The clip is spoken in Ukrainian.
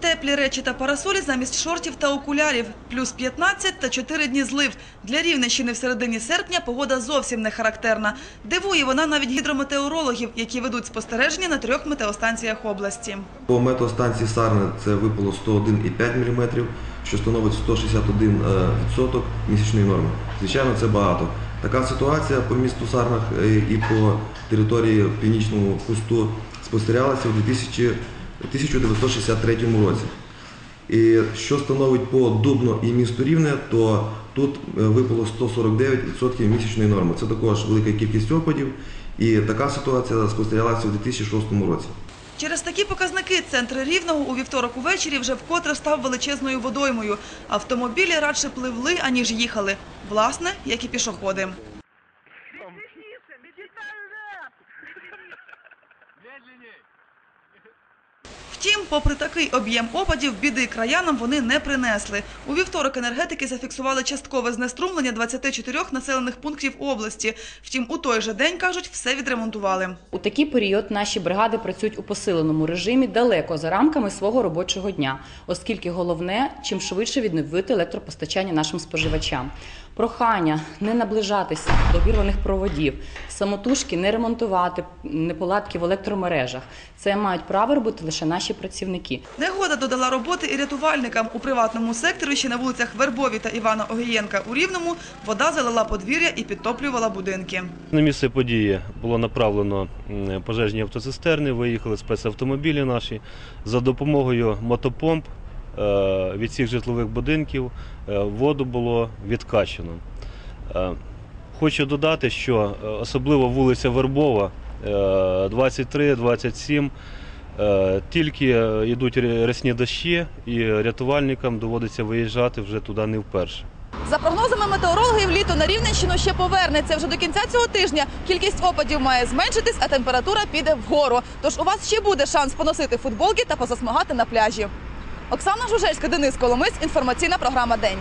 Теплі речі та парасолі замість шортів та окулярів. Плюс 15 та 4 дні злив. Для Рівненщини в середині серпня погода зовсім не характерна. Дивує вона навіть гідрометеорологів, які ведуть спостереження на трьох метеостанціях області. По метеостанції Сарни це випало 101,5 мм, що становить 161% місячної норми. Звичайно, це багато. Така ситуація по місту Сарнах е, і по території північному кусту спостерігалася у 2000 1963 році. І що становить по Дубно і місту Рівне, то тут е, випало 149% місячної норми. Це також велика кількість опадів. І така ситуація спостерігалася у 2006 році. Через такі показники центр Рівного у вівторок увечері вже вкотре став величезною водоймою. Автомобілі радше пливли, аніж їхали. Власне, як і пішоходи. Втім, попри такий об'єм опадів, біди краянам вони не принесли. У вівторок енергетики зафіксували часткове знеструмлення 24 населених пунктів області. Втім, у той же день, кажуть, все відремонтували. У такий період наші бригади працюють у посиленому режимі далеко за рамками свого робочого дня, оскільки головне чим швидше відновити електропостачання нашим споживачам. Прохання не наближатися до обірваних проводів, самотужки не ремонтувати неполадки в електромережах. Це мають право робити лише наші працівники. Негода додала роботи і рятувальникам. У приватному секторі ще на вулицях Вербові та Івана Огієнка у Рівному вода залила подвір'я і підтоплювала будинки. На місце події було направлено пожежні автоцистерни, виїхали спецавтомобілі наші. За допомогою мотопомп від всіх житлових будинків е, воду було відкачано. Е, Хочу додати, що е, особливо вулиця Вербова, е, 23-27, е, тільки е, йдуть ря- рясні дощі, і рятувальникам доводиться виїжджати вже туди не вперше. За прогнозами метеорологів, літо на Рівненщину ще повернеться. Вже до кінця цього тижня кількість опадів має зменшитись, а температура піде вгору. Тож у вас ще буде шанс поносити футболки та позасмагати на пляжі. Оксана Жужельська, Денис Коломис. Інформаційна програма День.